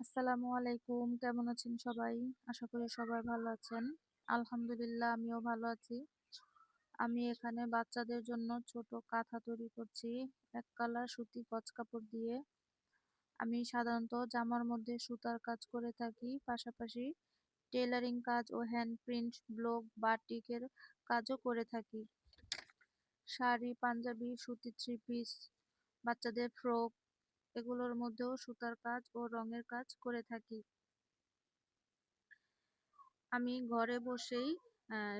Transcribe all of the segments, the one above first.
আসসালামু আলাইকুম। কেমন আছেন সবাই? আশা করি সবাই ভালো আছেন। আলহামদুলিল্লাহ, আমিও ভালো আছি। আমি এখানে বাচ্চাদের জন্য ছোট কাঁথা তৈরি করছি, এক কালার সুতি কচ কাপড় দিয়ে। আমি সাধারণত জামার মধ্যে সুতার কাজ করে থাকি, পাশাপাশি টেলারিং কাজ ও হ্যান্ড প্রিন্ট, ব্লক বাটিকের কাজও করে থাকি। শাড়ি, পাঞ্জাবি, সুতি থ্রি পিস, বাচ্চাদের ফ্রক এগুলোর মধ্যেও সুতার কাজ ও রঙের কাজ করে থাকি। আমি ঘরে বসেই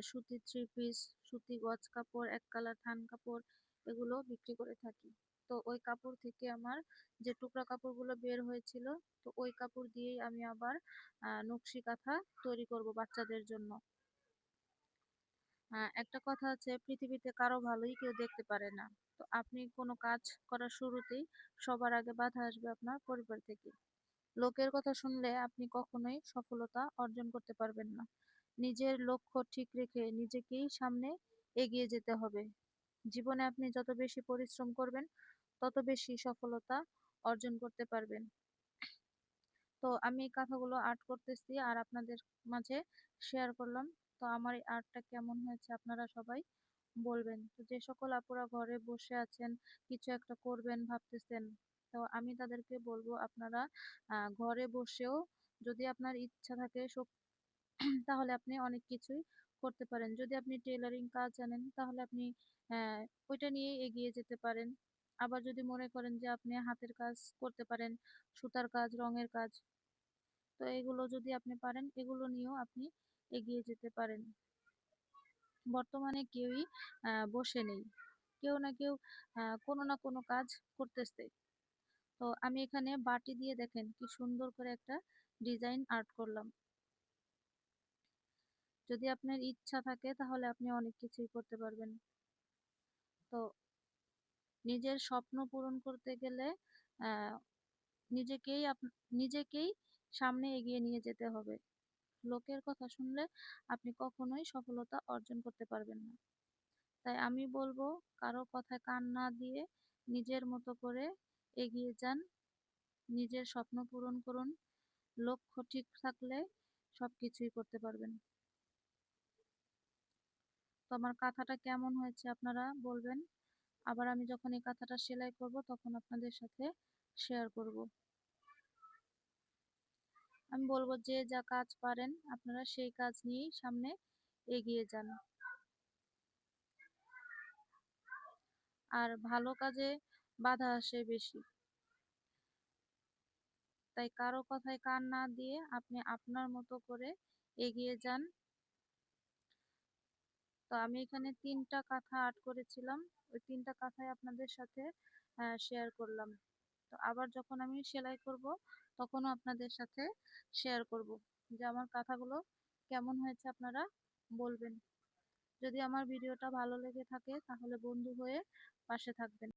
সুতি থ্রি পিস সুতি গজ কাপড়, এক কালার থান কাপড় এগুলো বিক্রি করে থাকি। তো ওই কাপড় থেকে আমার যে টুকরা কাপড়গুলো বের হয়েছিল, তো ওই কাপড় দিয়েই আমি আবার নকশি কাঁথা তৈরি করব বাচ্চাদের জন্য। একটা কথা আছে পৃথিবীতে কারও ভালোই কেউ দেখতে পারে না। তো আপনি কোনো কাজ করার শুরুতেই সবার আগে বাধা আসবে আপনার পরিবার থেকে। লোকের কথা শুনলে আপনি কখনোই সফলতা অর্জন করতে পারবেন না। নিজের লক্ষ্য ঠিক রেখে নিজেকেই সামনে এগিয়ে যেতে হবে। জীবনে আপনি যত বেশি পরিশ্রম করবেন, তত বেশি সফলতা অর্জন করতে পারবেন। তো আমি এই কথাগুলো আর্ট করতেছি আর আপনাদের মাঝে শেয়ার করলাম। তো আমার এই আর্টটা কেমন হয়েছে আপনারা সবাই বলবেন। তো যে সকল আপুরা ঘরে বসে আছেন, কিছু একটা করবেন, ভাবতেছেন, তো আমি তাদেরকে বলব আপনারা ঘরে বসেও যদি আপনার ইচ্ছা থাকে তাহলে আপনি অনেক কিছুই করতে পারেন। যদি আপনি টেলারিং কাজ জানেন, তাহলে আপনি ওইটা নিয়ে এগিয়ে যেতে পারেন। আবার যদি মনে করেন যে আপনি হাতের কাজ করতে পারেন, সুতার কাজ, রঙের কাজ, তো এগুলো যদি আপনি পারেন, এগুলো নিয়েও আপনি এগিয়ে যেতে পারেন। বর্তমানে কেউই বসে নেই। কেউ না কেউ কোনো না কোনো কাজ করতেছে। তো আমি এখানে বাটি দিয়ে দেখেন কি সুন্দর করে একটা ডিজাইন আর্ট করলাম। যদি আপনার ইচ্ছা থাকে তাহলে আপনি অনেক কিছুই করতে পারবেন। তো নিজের স্বপ্ন পূরণ করতে গেলে নিজেকেই নিজেকেই সামনে এগিয়ে নিয়ে যেতে হবে। লোকের কথা শুনলে আপনি কখনোই সফলতা অর্জন করতে পারবেন না। তাই আমি বলব, কারও কথায় কান না দিয়ে নিজের মতো করে এগিয়ে যান, নিজের স্বপ্ন পূরণ করুন, লক্ষ্য ঠিক থাকলে সব কিছুই করতে পারবেন। তো আমার কাঁথাটা কেমন হয়েছে আপনারা বলবেন, আবার আমি যখন এই কাঁথাটা সেলাই করব তখন আপনাদের সাথে শেয়ার করব। আমি বলব যে, যা কাজ পারেন, আপনারা সেই কাজ নিয়েই সামনে এগিয়ে যান। আর ভালো কাজে বাধা আসে বেশি। তাই কারও কথায় কান না দিয়ে আপনি আপনার মতো করে এগিয়ে যান। তো আমি এখানে তিনটা কাঁথা আর্ট করেছিলাম। ওই তিনটা কাঁথাই আপনাদের সাথে শেয়ার করলাম। তো আবার যখন আমি সেলাই করব, তখনও আপনাদের সাথে শেয়ার করব যে আমার কাঁথাগুলো কেমন হয়েছে আপনারা বলবেন। যদি আমার ভিডিওটা ভালো লেগে থাকে, তাহলে বন্ধু হয়ে পাশে থাকবেন।